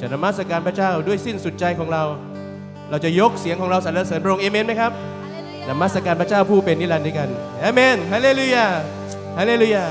จะนมัสการพระเจ้าด้วยสิ้นสุดใจของเรา เราจะยกเสียงของเราสรรเสริญพระองค์เอเมนไหมครับนมัสการพระเจ้าผู้เป็นนิรันดร์ด้วยกันเอเมนฮาเลลูยาฮาเลลูยา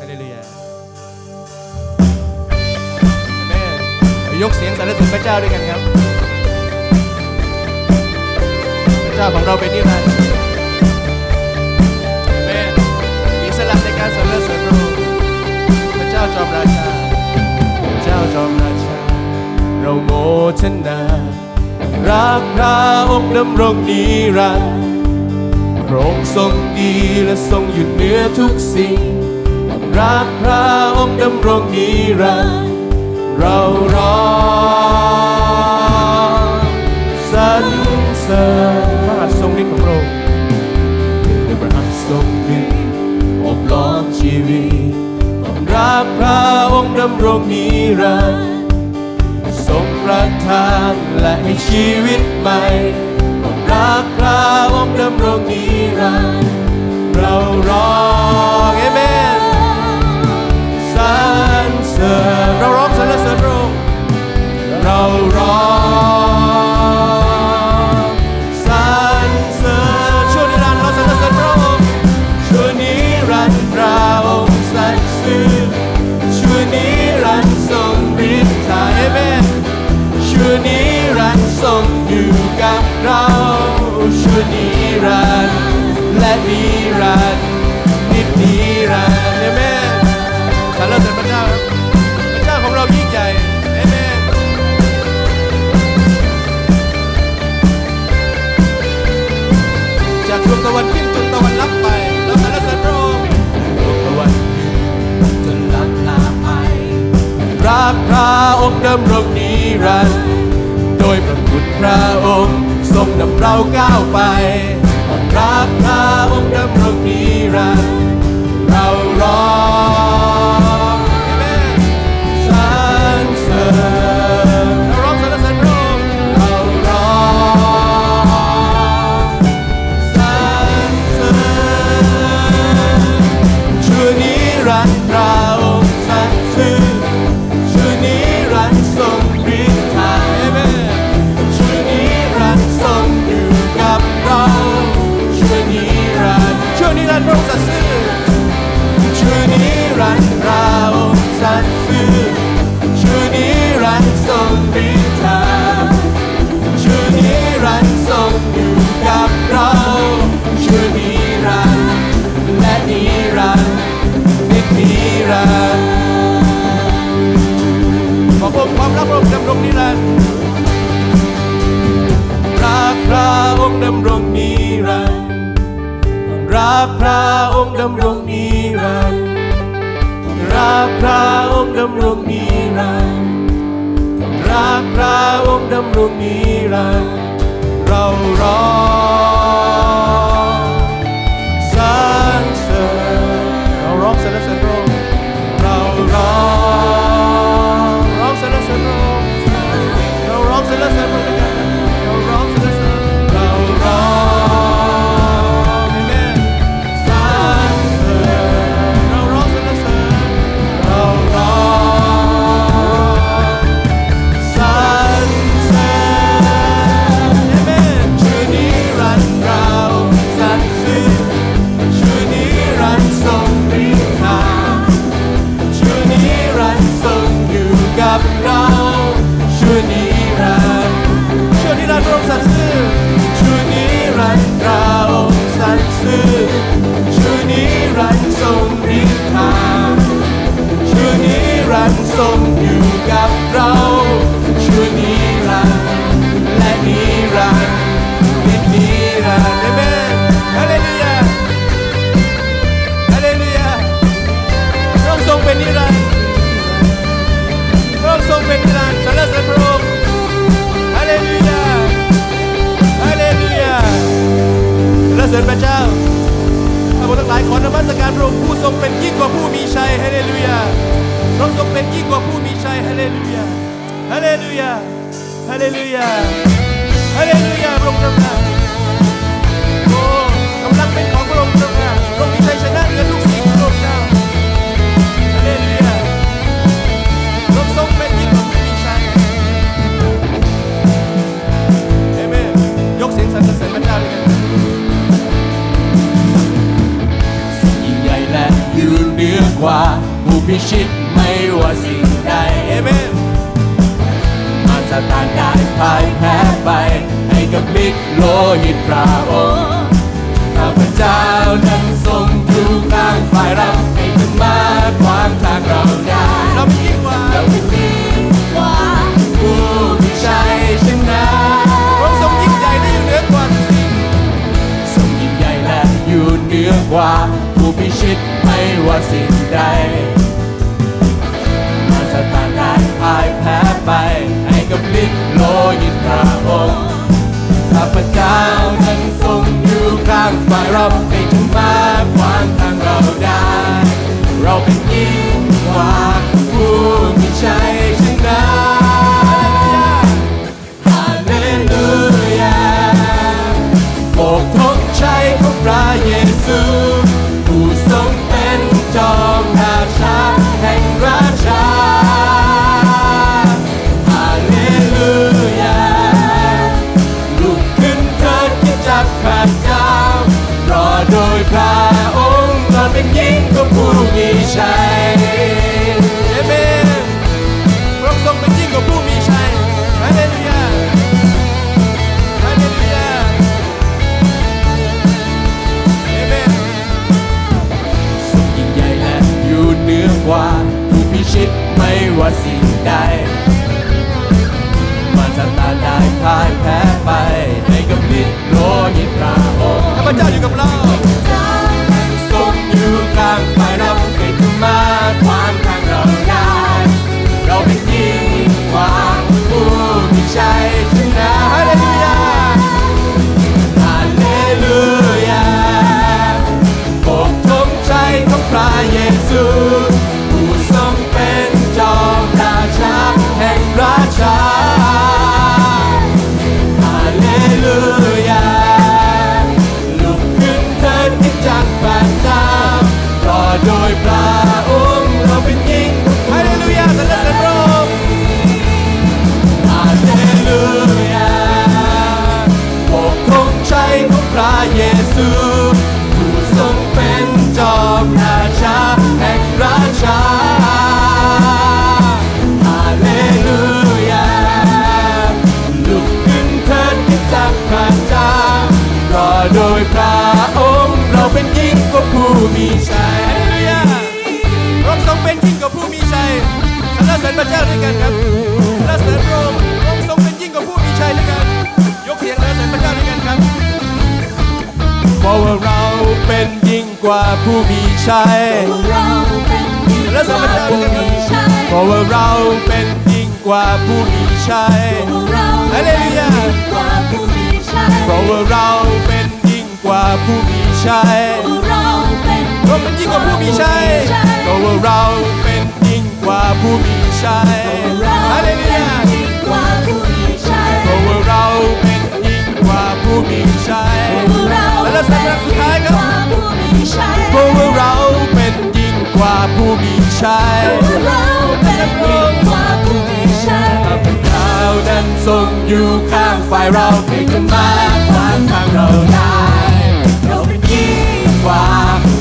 ฮาเลลูยาเอเมนยกเสียงสรรเสริญพระเจ้าด้วยกันครับ พระเจ้าของเราเป็นนิรันดร์เอเมนมีสลับในการสรรเสริญพระองค์พระเจ้าจอมราชาพ ระเจ้าจอมราชา เราโมทนา รักพระองค์ดำรงนิรันดร์พระองค์ทรงดีและทรงอยู่เหนือทุกสิ่ง รักพระองค์ดำรงนิรันดร์เราร้องสรรเสริญพระหัตถ์ทรงฤทธิ์ของพระองค์ด้วยพระหัตถ์ทรงฤทธิ์อบล้อมชีวิตากพระองค์ดำรงนิรันดร์ทรงประทานและให้ชีวิตใหม่รักพระองค์ดำรงนิรันดร์เราร้องเอเมนสรรเสริญเราร้องสรรเสริญพระองค์เราร้องากพระองค์ดำรงนิรันดร์โดยพระคุณพระองค์ทรงนำเราก้าวไปรักพระองค์ดำรงนิรันดร์เราร้องำรงนิรันดร์รักพระองค์ดำรงนิรันดร์เรารอ สการพระองค์ผู้ทรงเป็นยิ่งกว่าผู้มีชัยฮาเลลูยาพระองค์ทรงเป็นยิ่งกว่าผู้มีชัยฮาเลลูยาฮาเลลูยาฮาเลลูยาฮาเลลูยาพระองค์ทำงานโอ้กำลังเป็นของพระองค์ทำงานพระองค์มีชัยชนะเหนือทุกสิ่งพระงค์เจ้าฮาเลลูยาพระองค์ทรงเป็นยิ่งกว่าผู้มีชัยเอเมนยกเสียงสรรเสริญพระเจ้า ชิตไม่ว่าสิ่งใดเอเมนมาสตานได้พ่ายแพ้ไป ให้กับฤทธิ์โลหิตพระองค์ข้าพเจ้านั้นทรงอยู่ข้างฝ่ายเราให้ถึงมาขวางทางเราได้เราไม่ยิ่งกว่าเราไม่ยิ่งกว่าผู้ที่ชัยชนะพระองค์ทรงยิ่งใหญ่และอยู่เหนือกว่าทุกสิ่งทรงยิ่งใหญ่และอยู่เหนือกว่าผู้พิชิต ไม่ว่าสิ่งใดมาสตานได้พ่ายแพ้ไป ให้กับลิกโลยินพระองค์ข้าพเจ้านั้นทรงอยู่ข้างฝ่ายเรา ด้วยกันครับสรรเสริญพระองค์พระองค์ทรงเป็นยิ่งกว่าผู้มีชัยด้วยกัน ยกเสียงสรรเสริญพระเจ้าด้วยกันครับเพราะว่าเราเป็นยิ่งกว่าผู้มีชัยเราเป็นยิ่งกและสรรว่าเสริญพระเจ้าด้วยผู้กันคมีรับชัยเพราะว่าเราเป็นยิ่งกว่าผู้มีชัยเราฮาเลลูยาเป็นยิ่งกว่าผู้มีชัยเพราะว่าเราเป็นยิ่งกว่าผู้มีชัยเราเป็นเราเป็นยิ่งกว่าผู้มีชัยเพราะว่าเราเป็นยิ่งกว่าผู้มี ชัยเราฮาเลลูยายิ่งกว่าผู้มีชัยเพราะว่าเราเป็นยิ่งกว่าผู้มีชัยเราและเป็สำหนรับสุดท้ายคยิ่รังบกว่าผู้มีชัยเพราะว่าเราเป็นยิ่งกว่าผู้มีชัยเราเป็นยิ่งกว่าผู้มีชัยข้าพเจ้านั้นทรงอยู่ข้างฝ่ายเราให้จะมาขวางทางเราได้เราเป็นยิ่งกว่า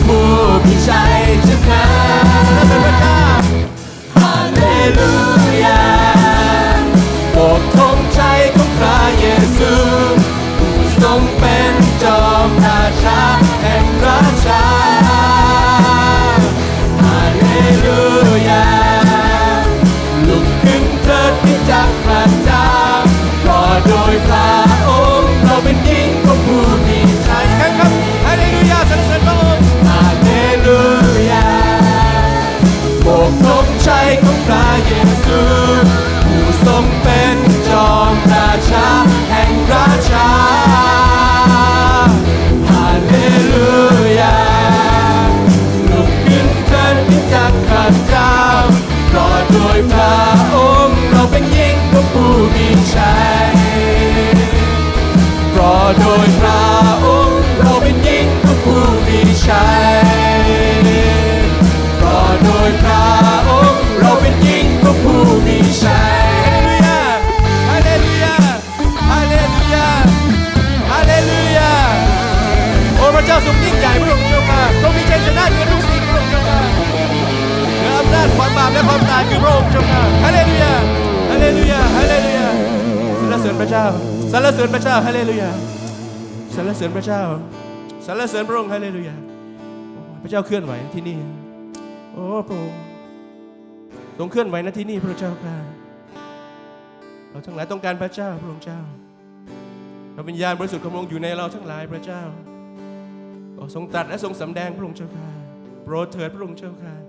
ผู้มีชัยชนะและเป็นพระเจ้าา ของพระเยซูผู้ทรงเป็นจอมราชาแห่งราชาฮาเลลู ความตายคือพระองค์เจ้าค่ะฮาเลลูยาฮาเลลูยาฮาเลลูยาสรรเสริญพระเจ้าสรรเสริญพระเจ้าฮาเลลูยาสรรเสริญพระเจ้าสรรเสริญพระองค์ฮาเลลูยาพระเจ้าเคลื่อนไหวที่นี่ โอ้พระองค์ทรงเคลื่อนไหวณที่นี่พระเจ้าค่ะเราทั้งหลายต้องการพระเจ้าพระองค์เจ้าพระวิญญาณบริสุทธิ์ของพระองค์อยู่ในเราทั้งหลายพระเจ้าทรงตัดและทรงสำแดงพระองค์เจ้าค่ะโปรดเถิดพระองค์เจ้าค่ะ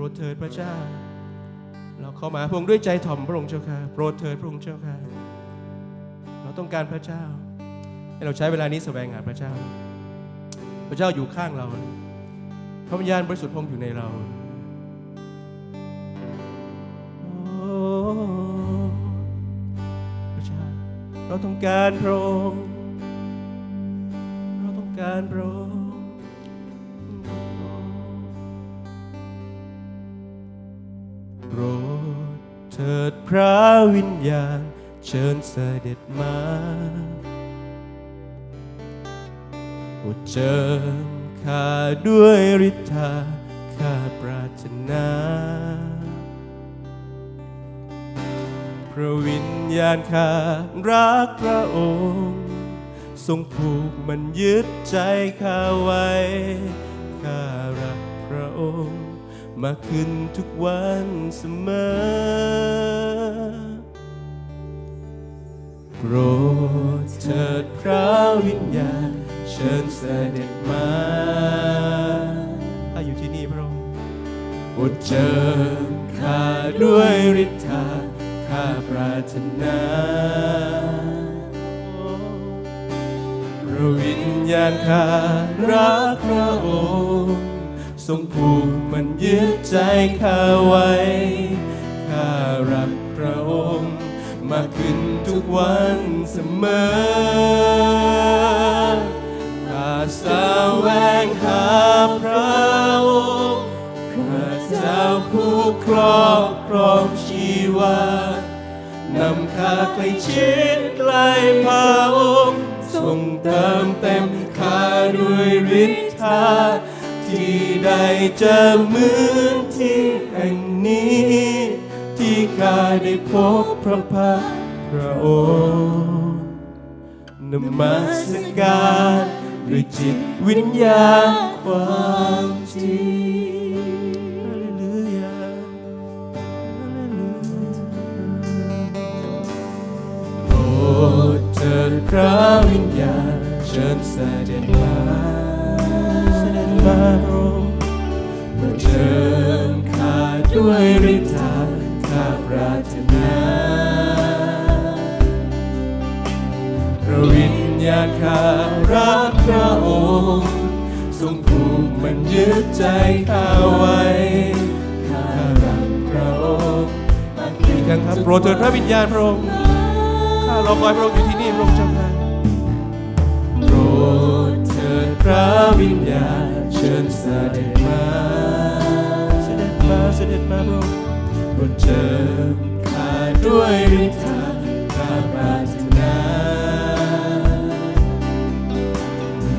รดเถิดพระเจ้า เราเข้ามาพระองค์ด้วยใจถ่อมพระองค์เจ้าค่ะโปรดเถิดพระองค์เจ้าค่ะเราต้องการพระเจ้า ให้เราใช้เวลานี้แสวงหาพระเจ้า พระเจ้าอยู่ข้างเรา พระวิญญาณบริสุทธิ์พระองค์อยู่ในเราพระเจ้าเราต้องการพระองค์เราต้องการพระองค์ พระวิญญาณ เชิญเสด็จมาโปรดเจิมข้าด้วยฤทธาข้าปรารถนา พระวิญญาณข้ารักพระองค์ ทรงผูกมันยึดใจข้าไว้ข้ารักพระองค์ มาขึ้นทุกวันเสมอ โปรดเถิดพระวิญญาณเชิญเสด็จมาถ้าอยู่ที่นี่พระองค์โปรดเจิมข้าด้วยฤทธาข้าปรารถนาพระวิญญาณข้ารักพระองค์ทรงผูกมันยึดใจข้าไว้ข้ารักพระองค์ มากขึ้นทุกวันเสมอข้าแสวงหาพระองค์พระเจ้าผู้ครอบครองชีวานำข้าใกล้ชิดใกล้พระองค์ทรงเติมเต็มข้าด้วยฤทธาที่ได้เจอเหมือนที่แห่งนี้ ข้าได้พบพระพักพระองค์นมัสการด้วยจิตวิญญาณความจริงฮาเลลูยาฮาเลลูโปรดเถิดพระวิญญาณเชิญเสด็จมาเสด็จมาพระองค์โปรดเจิมข้าด้วยฤทธ รักพระองค์ทรงผูกมันยึดใจข้าไว้ข้ารักพระองค์อีกครั้งครับโปรดเถิดพระวิญญาณพระองค์ข้ารอคอยพระองค์อยู่ที่นี่พระองค์เจ้าค่ะโปรดเถิดพระวิญญาณเชิญเสด็จมาเสด็จมาเสด็จมาพระองค์โปรดเจิมข้าด้วยฤทธ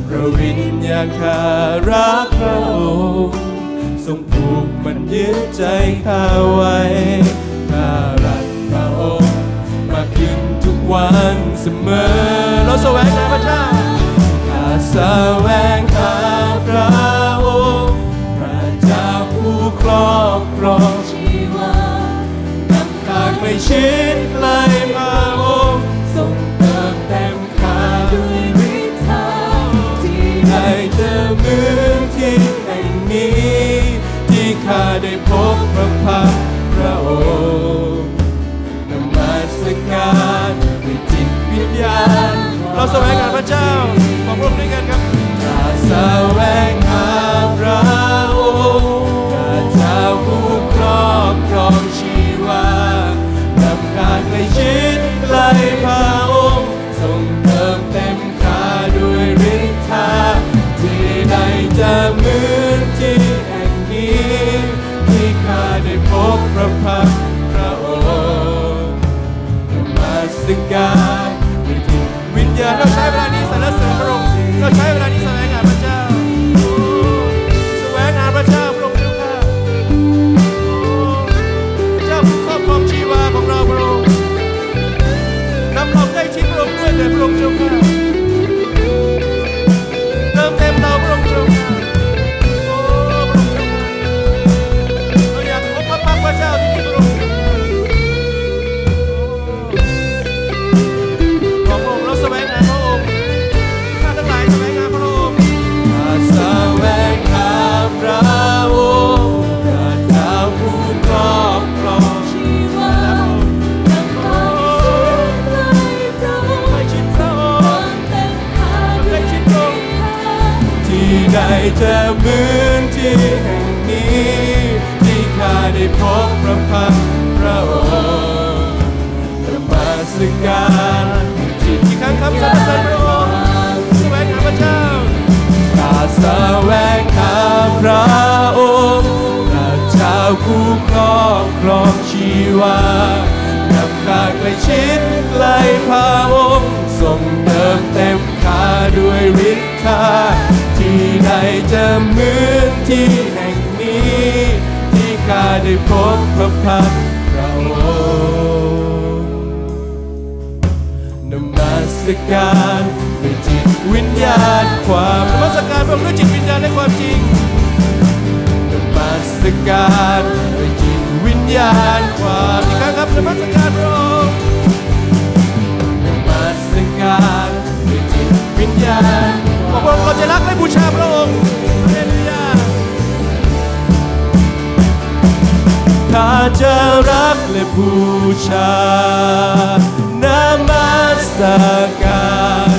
พระวิญญาณข้ารักพระองค์ทรงผูกมันยึดใจข้าไว้ข้ารักพระองค์มากขึ้นทุกวันเสมอเราแสวงหาพระเจ้าข้าแสวงหาพระองค์พระเจ้าผู้ครอบครองชีวานำข้าไปชิดใกล ข้ รองชีวากับข้าใกล้ชิดใกล้พระองค์ทรงเติมเต็มข้าด้วยฤทธาที่ใดจะเหมือนที่แห่งนี้ ที่ข้าได้พบพระพักตร์พระองค์นมัสการด้วยจิตวิญญาณความนมัสการพระองค์ด้วยจิตวิญญาณและความจริงนมัสการ ญาณความอีกครั้งครับนมัสการพระองค์นมัสการด้วยจิตวิญญาณบอกว่าเราจะรักและบูชาพระองค์ฮาเลลูยาข้าจะรักและบูชานมัสการ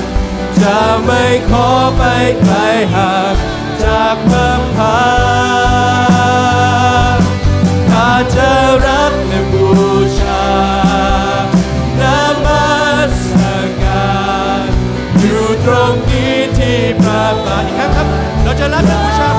จะไม่ขอไปไกลห่างจากพระพัก เร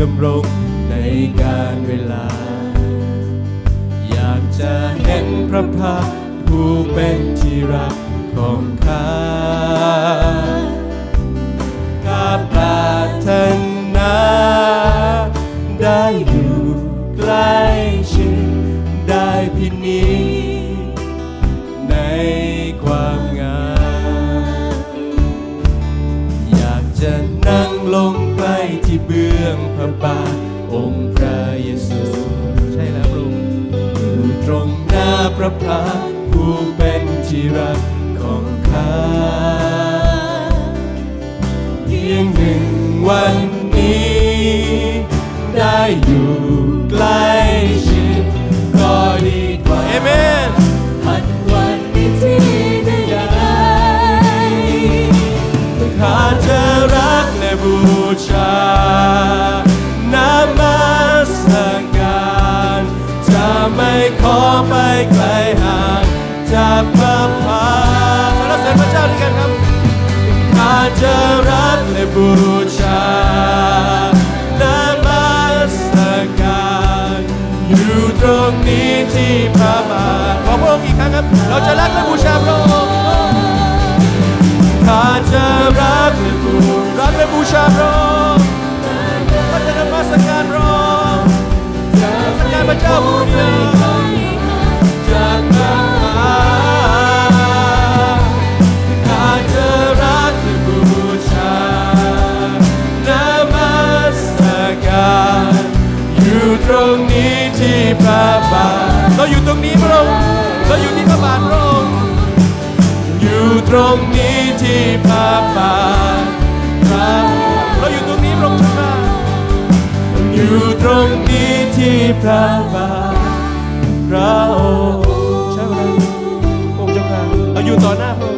ดำรงในการเวลา อยากจะเห็นพระพักผู้เป็นที่รักของข้า ตรงหน้าพระพักผู้เป็นที่รักของข้าเพียงหนึ่งวันนี้ ได้อยู่ใกล้ชิดก็ดีกว่าเอเมน จะรักและบูชานามัสการอยู่ตรงนี้ที่พระบาทขอพระองค์อีกครั้งครับ เราจะรักและบูชา พระบาทพระองค์อยู่ตรงนี้ที่พระบาทพระองค์เราอยู่ตรงนี้พระองค์เจ้าข้าอยู่ตรงนี้ที่พระบาทพระองค์ใช่ไหมพระองค์เจ้าข้าเราอยู่ต่อหน้าพระองค์เจ้าข้า